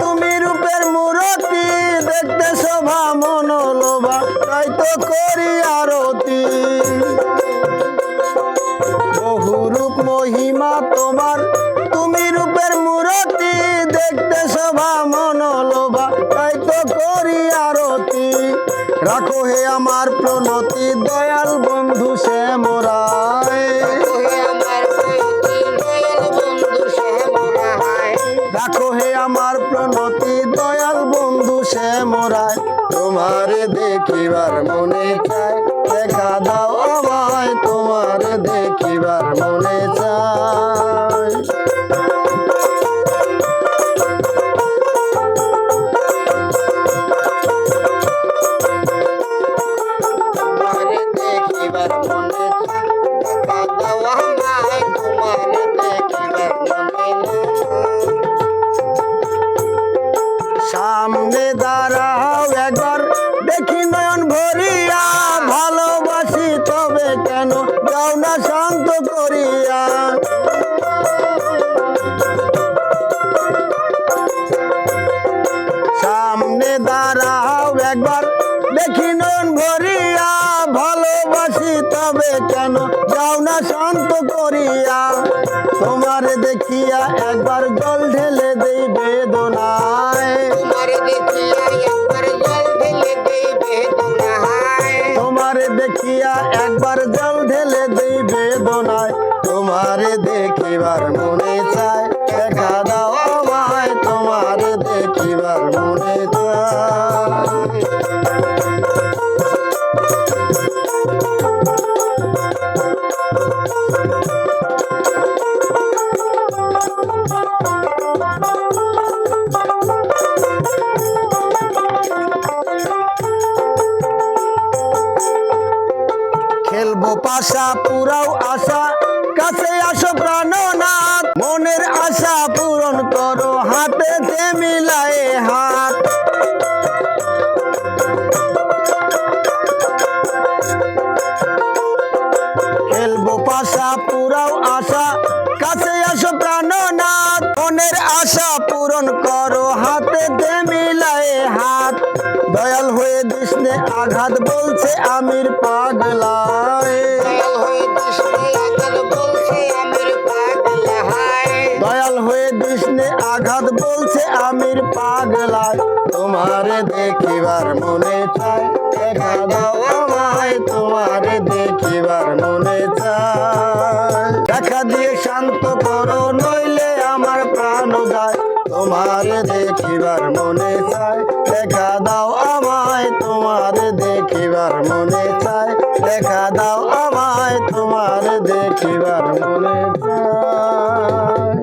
তুমি রূপের মূরতি দেখতে শোভা মনোলোভা, তাই তো করি আরতি। বহুরূপ মহিমা তোমার, তুমি রূপের মূরতি দেখতে শোভা মনোলোভা, তাই তো করি আরতি। রাখো হে আমার প্রণতি, দয়াল আমার প্রণতি দয়াল বন্ধু সে মোরায় তোমারে দেখিবার মনে চায় দেখা দাও শান্ত সামনে দাঁড়াও একবার, দেখি নয়ন ভরিয়া। ভালোবাসি তবে কেন যাও না শান্ত করিয়া। তোমারে দেখিয়া একবার জল ঢেলে দেই বেদনায়। তোমারে দেখিয়া একবার জল ঢেলে দেই বেদনায়। দেখিয়া একবার জল ঢেলে দেই বেদনায় তোমারে দেখিবার মনে চায় পাশা পুরাও আশা। কাছে আসো প্রাণনাথ, মনের আশা পূরণ করো হাতেতে মিলায়ে হাত। খেলব পাশা পুরাও আশা, কাছে আসো প্রাণনাথ, মনের আশা পূরণ করো হাতেতে মিলায়ে হাত। দয়াল হয়ে দিসনে আঘাত বলছে আমির পাগলায় প্রশ্নে আঘাত বলছে আমির পাগলায়। তোমারে দেখিবার মনে চায়, দেখা দাও আমায়, তোমারে দেখিবার মনে চায়। দেখা দিয়ে শান্ত করো, নইলে আমার প্রাণ যায়। তোমারে দেখিবার মনে চায়, দেখা দাও আমায়, তোমারে দেখিবার মনে চায়। দেখা দাও আমায়, তোমারে দেখিবার